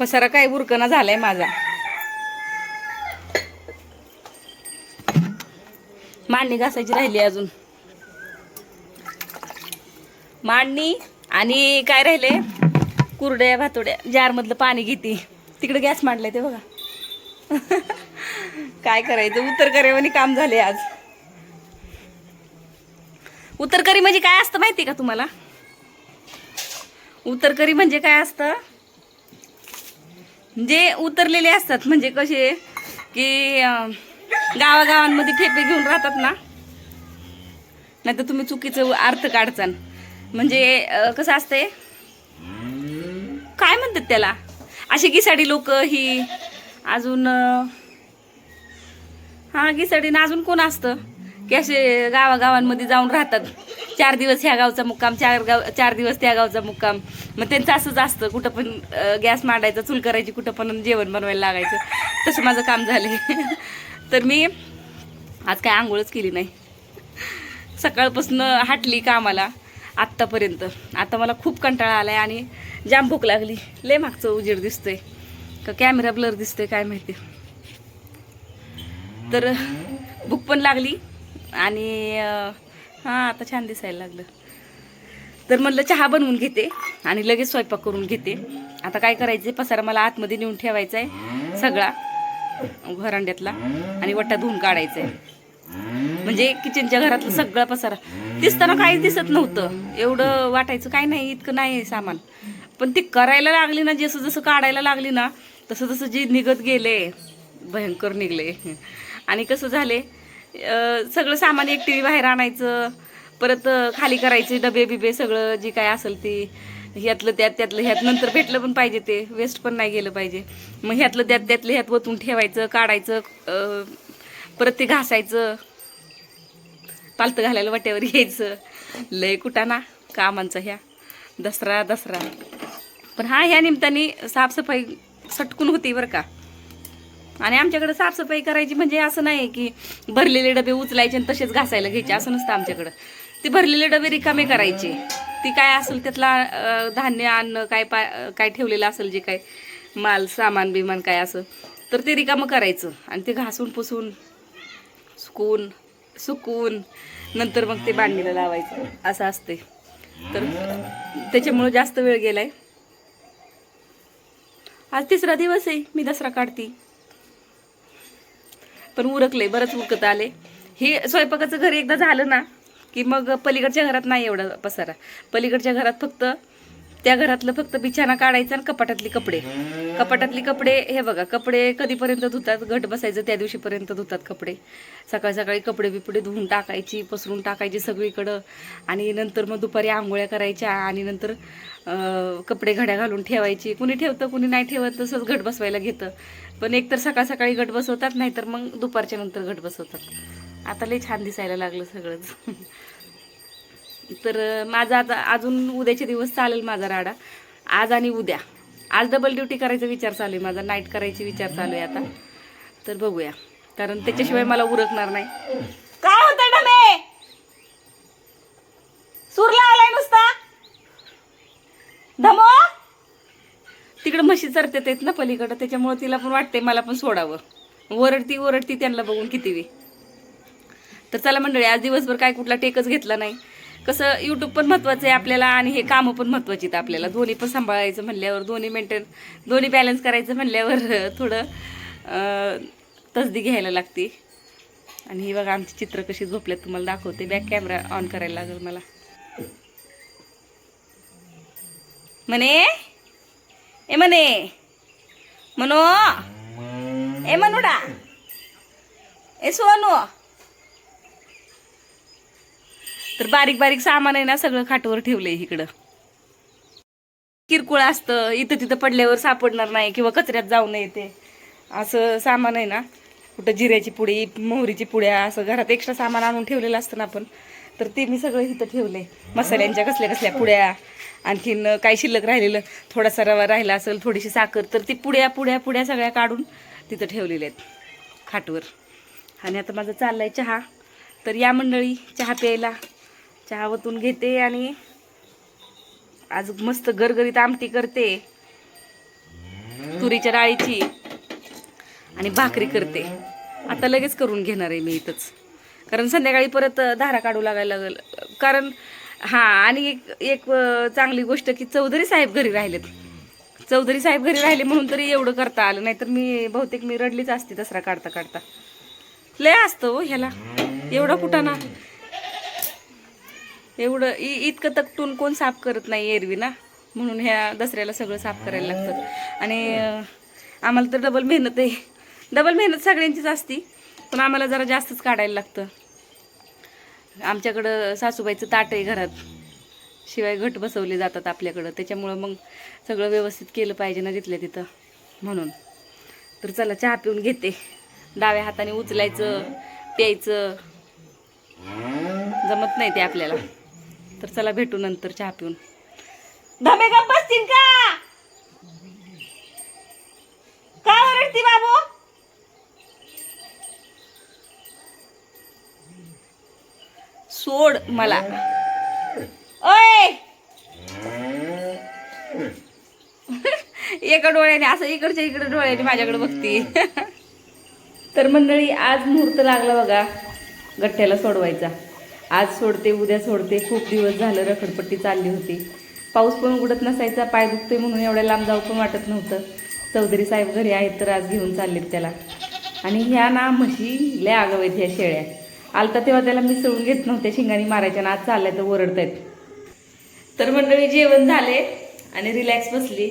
पसारा काय बुरकना झालाय माझा. मांडणी घासायची राहिली अजून. मांडणी आणि काय राहिले? कुरड्या भातोड्या जारमधलं पाणी घेते. तिकडे गॅस मांडलाय ते बघा. काय करायचं? उत्तर करेवानी काम झाले आज. उत्तरकरी म्हणजे काय असतं माहिती का तुम्हाला? उत्तरकरी म्हणजे काय असतं? जे उतरलेले असतात म्हणजे कसे की गावागावांमध्ये ठेपे घेऊन राहतात ना नाही तर तुम्ही चुकीचं अर्थ काढचाल. म्हणजे कसं असतंय? काय म्हणतात त्याला? अशी गिसाडी लोक ही अजून हां गिसाडी ना अजून कोण असतं? की असे गावागावांमध्ये जाऊन राहतात. चार दिवस ह्या गावचा मुक्काम चार गाव चार दिवस त्या गावचा मुक्काम. मग त्यांचं असंच असतं कुठं पण गॅस मांडायचा चूल करायची कुठं पण जेवण बनवायला लागायचं. तसं माझं काम झाले तर मी आज काय आंघोळच केली नाही. सकाळपासून हाटली कामाला आत्तापर्यंत. आता मला खूप कंटाळा आलाय आणि जाम भूक लागली. लय मागचं उजेड दिसतोय. का कॅमेरा ब्लर दिसतोय काय माहिती. तर भूक पण लागली आणि हां आता छान दिसायला लागलं. तर म्हणलं चहा बनवून घेते आणि लगेच स्वयंपाक करून घेते. आता काय करायचे पसारा मला आतमध्ये नेऊन ठेवायचा आहे सगळा घरांड्यातला आणि वट्टा धुवून काढायचा आहे म्हणजे किचनच्या घरातलं सगळा पसारा. दिसताना काहीच दिसत नव्हतं. एवढं वाटायचं काय नाही इतकं नाही आहे सामान. पण ती करायला लागली ना जसं जसं काढायला लागली ना तसं तसं जे निघत गेले भयंकर निघले. आणि कसं झाले सगळं सामान एकटी बाहेर आणायचं परत खाली करायचे डबे बिबे सगळं जे काय असेल ती. ह्यातलं त्यात त्यातलं ह्यात. नंतर भेटलं पण पाहिजे ते. वेस्ट पण नाही गेलं पाहिजे. मग ह्यातलं त्यात त्यातलं ह्यात वतून ठेवायचं काढायचं परत ते घासायचं. पालतं घालायला वाट्यावर यायचं. लय कुटाना कामांचं ह्या. दसरा दसरा. पण हा ह्या निमित्ताने साफसफाई सटकून होती बरं का. आणि आमच्याकडे साफसफाई करायची म्हणजे असं नाही की भरलेले डबे उचलायचे आणि तसेच घासायला घ्यायचे. असं नसतं आमच्याकडं. ते भरलेले डबे रिकामे करायचे. ती काय असेल त्यातला धान्य अन्न काय पा काय ठेवलेलं असेल जे काय माल सामान बिमान काय असं तर ते रिकामं करायचं. आणि ते घासून पुसून सुकून सुकून नंतर मग ते बांधणीला लावायचं. असं असते तर त्याच्यामुळं जास्त वेळ गेलाय. आज तिसरा दिवस आहे. मी दसरा काढते. पण उरकले बरंच उरकत आले. हे स्वयंपाकाचं घर एकदा झालं ना की मग पलीकडच्या घरात नाही एवढा पसारा. पलीकडच्या घरात फक्त त्या घरातलं फक्त बिछाना काढायचा आणि कपाटातली कपडे. कपाटातली कपडे हे बघा कपडे कधीपर्यंत धुतात घट बसायचं त्या दिवशीपर्यंत धुतात कपडे. सकाळी सकाळी कपडे बिपडे धुवून टाकायची पसरून टाकायची सगळीकडं. आणि नंतर मग दुपारी आंघोळ्या करायच्या आणि नंतर कपडे घड्या घालून ठेवायची. कुणी ठेवतं कुणी नाही ठेवत तसंच घट बसवायला घेतं. पण एकतर सकाळ सकाळी घट बसवतात नाहीतर मग दुपारच्या नंतर घट बसवतात. आता लई छान दिसायला लागलं सगळंच. तर माझा आता अजून उद्याचे दिवस चालेल माझा राडा. आज आणि उद्या. आज डबल ड्युटी करायचा विचार चालू आहे माझा. नाईट करायची विचार चालू आहे आता. तर बघूया. कारण त्याच्याशिवाय मला उरकणार नाही. काय होतं सुरला? धमो तिकडं म्हशी चरतेत आहेत ना पलीकडं त्याच्यामुळे तिला पण वाटते मला पण सोडावं. ओरडती ओरडती त्यांना बघून किती वे तर चला मंडळी आज दिवसभर काय कुठला टेकच घेतला नाही. कसं यूट्यूब पण महत्त्वाचं आहे आपल्याला आणि हे कामं पण महत्त्वाची आहेत आपल्याला. दोन्ही पण सांभाळायचं म्हणल्यावर दोन्ही मेंटेन दोन्ही बॅलन्स करायचं म्हणल्यावर थोडं तसदी घ्यायला लागते. आणि ही बघा आमची चित्र कशी झोपल्यात तुम्हाला दाखवते. बॅक कॅमेरा ऑन करायला लागेल मला. म्हणे? ए म्हणे. मनो ए म्हणूडा ए सोनू. तर बारीक बारीक सामान आहे ना सगळं खाटवर ठेवलंय इकडं. किरकोळ असतं. इथं तिथं पडल्यावर सापडणार नाही किंवा कचऱ्यात जाऊ नये ते असं सामान आहे ना. कुठं जिऱ्याची पुडी मोहरीची पुड्या असं घरात एक्स्ट्रा सामान आणून ठेवलेलं असतं ना आपण. तर ते मी सगळं इथं ठेवलंय. मसाल्यांच्या कसल्या कसल्या पुड्या आणखीन काही शिल्लक राहिलेलं थोडासा रवा राहिला असेल थोडीशी साखर तर ती पुड्या पुड्या पुड्या सगळ्या काढून तिथं ठेवलेल्या आहेत खाटवर. आणि आता माझं चाललंय चहा. तर या मंडळी चहा प्यायला. चहा वतून घेते आणि आज मस्त गरगरीत आमटी करते. तुरीच्या डाळीची. आणि भाकरी करते. आता लगेच करून घेणार आहे मी इथंच. कारण संध्याकाळी परत धारा काढू लागायला लागेल. कारण हां आणि एक एक चांगली गोष्ट की चौधरी साहेब घरी राहिलेत. चौधरी साहेब घरी राहिले म्हणून तरी एवढं करता आलं नाहीतर मी बहुतेक मी रडलीच असते दसरा काढता काढता. लय असतं हो ह्याला. एवढा कुठाना एवढं इ- इतकं तकटून कोण साफ करत नाही एरवी ना? म्हणून ह्या दसऱ्याला सगळं साफ करायला लागतं. आणि आम्हाला तर डबल मेहनत आहे. डबल मेहनत सगळ्यांचीच असती पण आम्हाला जरा जास्तच काढायला लागतं. आमच्याकडं सासूबाईचं ताट आहे घरात. शिवाय घट बसवले जातात आपल्याकडं. त्याच्यामुळं मग सगळं व्यवस्थित केलं पाहिजे ना तिथल्या तिथं म्हणून. तर चला चहा पिऊन घेते. डाव्या हाताने उचलायचं प्यायचं. जमत नाही ते आपल्याला. तर चला भेटू नंतर चहा पिऊन. धमे गप्प बसतील का ओरडती बाबू? सोड मला. ओय! एका डोळ्याने असं इकडच्या इकडे डोळ्याने माझ्याकडे बघती. तर मंडळी आज मुहूर्त लागला बघा. गठ्ठ्याला सोडवायचा. आज सोडते उद्या सोडते. खूप दिवस झालं रखडपट्टी चालली होती. पाऊस पण उघडत नसायचा पाय दुखते म्हणून एवढ्या लांब जाऊ पण वाटत नव्हतं. चौधरी साहेब घरी आहेत तर आज घेऊन चाललेत त्याला. आणि ह्या ना म्हशी लय आगाव ह्या शेळ्या. आलता तेव्हा त्याला मिसळून घेत नव्हत्या शिंगाणी मारायच्या ना आज चालल्या तर ओरडतायत. तर मंडळी जेवण झाले आणि रिलॅक्स बसली.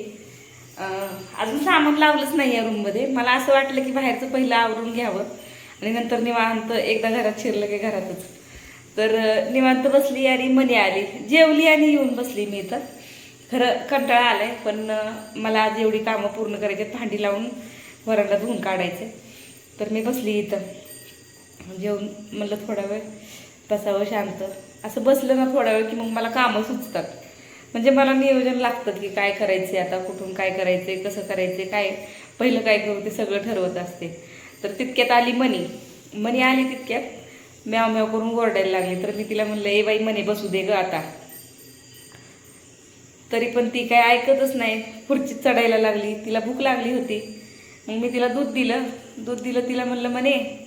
अजून सामान लावलंच नाही या रूममध्ये मला असं वाटलं की बाहेरचं पहिलं आवरून घ्यावं. आणि नंतर निवांत एकदा घरात शिरलं की घरातच. तर निवांत बसली आणि मनी आली. जेवली आणि येऊन बसली मी इथं. खरं कंटाळा आलाय पण मला आज एवढी कामं पूर्ण करायची आहेत. भांडी लावून वरांडा धुवून काढायचे. तर मी बसली इथं. म्हणजे जेवून म्हणलं थोडा वेळ बसावं शांत. असं बसलं ना थोडा वेळ की मग मला कामं सुचतात. म्हणजे मला नियोजन लागतं की काय करायचे आता कुठून काय करायचे कसं करायचे काय पहिलं काय करू ते सगळं ठरवत असते. तर तितक्यात आली मनी. मनी आली तितक्यात. म्याव म्याव करून ओरडायला लागली. तर मी तिला म्हणलं ए बाई मनी बसू दे ग आता. तरी पण ती काय ऐकतच नाही. खुर्चीत चढायला लागली. तिला भूक लागली होती. मग मी तिला दूध दिलं. दूध दिलं तिला म्हणलं म्हणे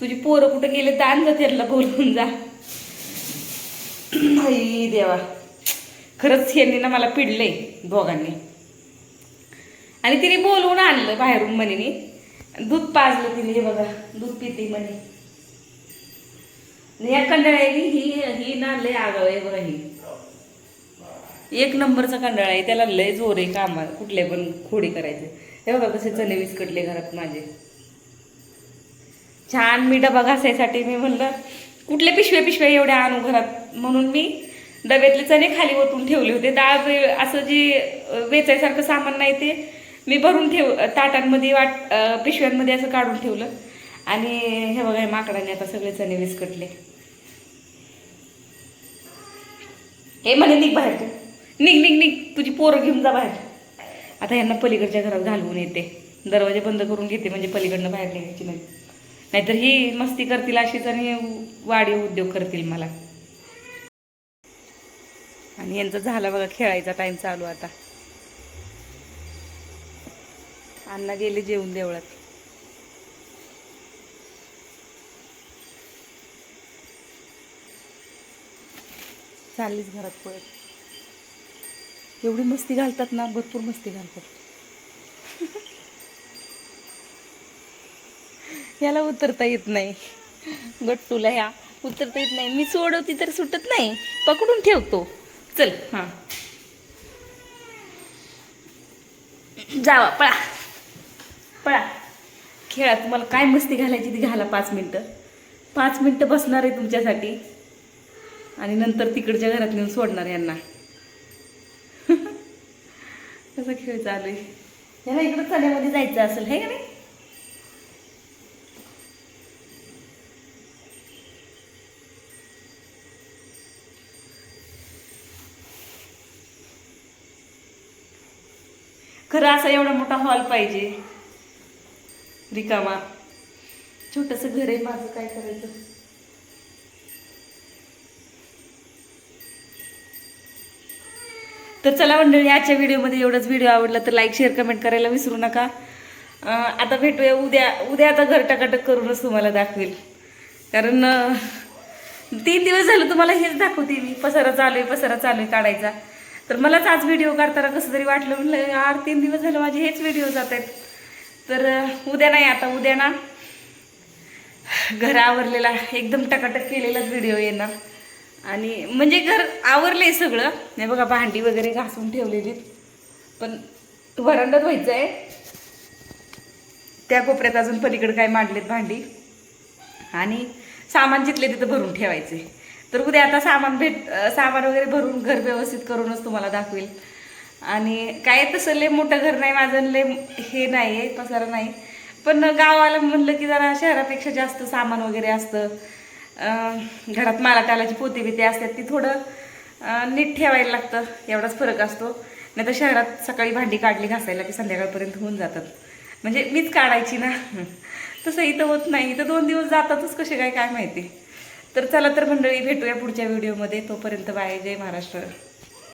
तुझी पोरं कुठं गेले तर आणजा त्याला बोलून जा. आई देवा. खरंच ह्यांनी ना मला पिडलंय दोघांनी. आणि तिने बोलवून आणलं बाहेरून म्हणे दूध पाजलं तिने हे बघा दूध पिते म्हणे. या कंडाळ्यानी ही ही ना लय आगाव आहे बघा ही. एक नंबरचा कंडाळा आहे त्याला लय जोर आहे कामा कुठले पण खोडी करायचे. हे बघा कसे चणे विस्कटले घरात माझे. छान मी डबा घासायसाठी मी म्हणलं कुठले पिशव्या पिशव्या एवढ्या आणू घरात? म्हणून मी डब्यातले चणे खाली ओतून ठेवले होते. डाळ वे- असं जे वेचायसारखं सामान नाही ते मी भरून ठेव ताटांमध्ये वाट पिशव्यांमध्ये असं काढून ठेवलं. आणि हे बघा हे माकडाने आता सगळे चणे विस्कटले. हे म्हणे निघ बाहेर तू. निघ निघ निघ. तुझी पोरं घेऊन जा बाहेर. आता यांना पलीकडच्या घरात घालवून येते. दरवाजे बंद करून घेते म्हणजे पलीकडनं बाहेर निघायची नाही. नाहीतर ही मस्ती करतील अशीच आणि वाढीव उद्योग करतील मला. आणि यांचा झाला बघा खेळायचा टाइम चालू आता. अण्णा गेले जेवून देवळात. चाललीच घरात पळत. एवढी मस्ती घालतात ना भरपूर मस्ती घालतात. याला उतरता येत नाही. गट्टूला ह्या उतरता येत नाही. मी सोडवती तर सुटत नाही. पकडून ठेवतो. चल. हां. जावा पळा. पळा. खेळा तुम्हाला काय मस्ती घालायची ती घाला पाच मिनटं. पाच मिनटं बसणार आहे तुमच्यासाठी. आणि नंतर तिकडच्या घरात नेऊन सोडणार यांना. कसा खेळ चालू आहे. याला इकडं चण्यामध्ये जायचं असेल हे का नाही? खरं असा एवढा मोठा हॉल पाहिजे. रिकामा. छोटस घर आहे माझं काय करायचं? तर चला मंडळी आजच्या व्हिडिओमध्ये एवढंच. व्हिडिओ आवडला तर लाईक शेअर कमेंट करायला विसरू नका. आता भेटूया उद्या. उद्या आता घर टकाटक करूनच तुम्हाला दाखवेल. कारण तीन दिवस झालं तुम्हाला हेच दाखवते मी. पसारा चालू आहे पसारा चालू आहे काढायचा. तर मलाच आज व्हिडिओ करताना कसं तरी वाटलं. म्हणलं यार तीन दिवस झालं माझे हेच व्हिडिओ जात आहेत. तर उद्या नाही आता उद्या ना. घर आवरलेला एकदम टकाटक केलेलाच व्हिडिओ येणार. आणि म्हणजे घर आवरलंय सगळं. नाही बघा भांडी वगैरे घासून ठेवलेली पण वरांडात व्हायचं आहे त्या कोपऱ्यात अजून पलीकडे काय मांडलेत भांडी. आणि सामान जिथले तिथं भरून ठेवायचे तर उद्या आता सामान भेट सामान वगैरे भरून घर व्यवस्थित करूनच तुम्हाला दाखवेल. आणि काय तसं लय मोठं घर नाही माझं लय हे नाही आहे पसारा नाही. पण गावाला म्हणलं की जरा शहरापेक्षा जास्त सामान वगैरे असतं. घरात माला टालाची पोती बिती असतात ती थोडं नीट ठेवायला लागतं एवढाच फरक असतो. नाही तर शहरात सकाळी भांडी काढली घासायला की संध्याकाळपर्यंत होऊन जातात. म्हणजे मीच काढायची ना. तसं इथं होत नाही. इथं दोन दिवस जातातच कसे काय काय माहिती? तर चला तर मंडळी भेटूया पुढच्या व्हिडिओमध्ये तोपर्यंत बाय जय महाराष्ट्र.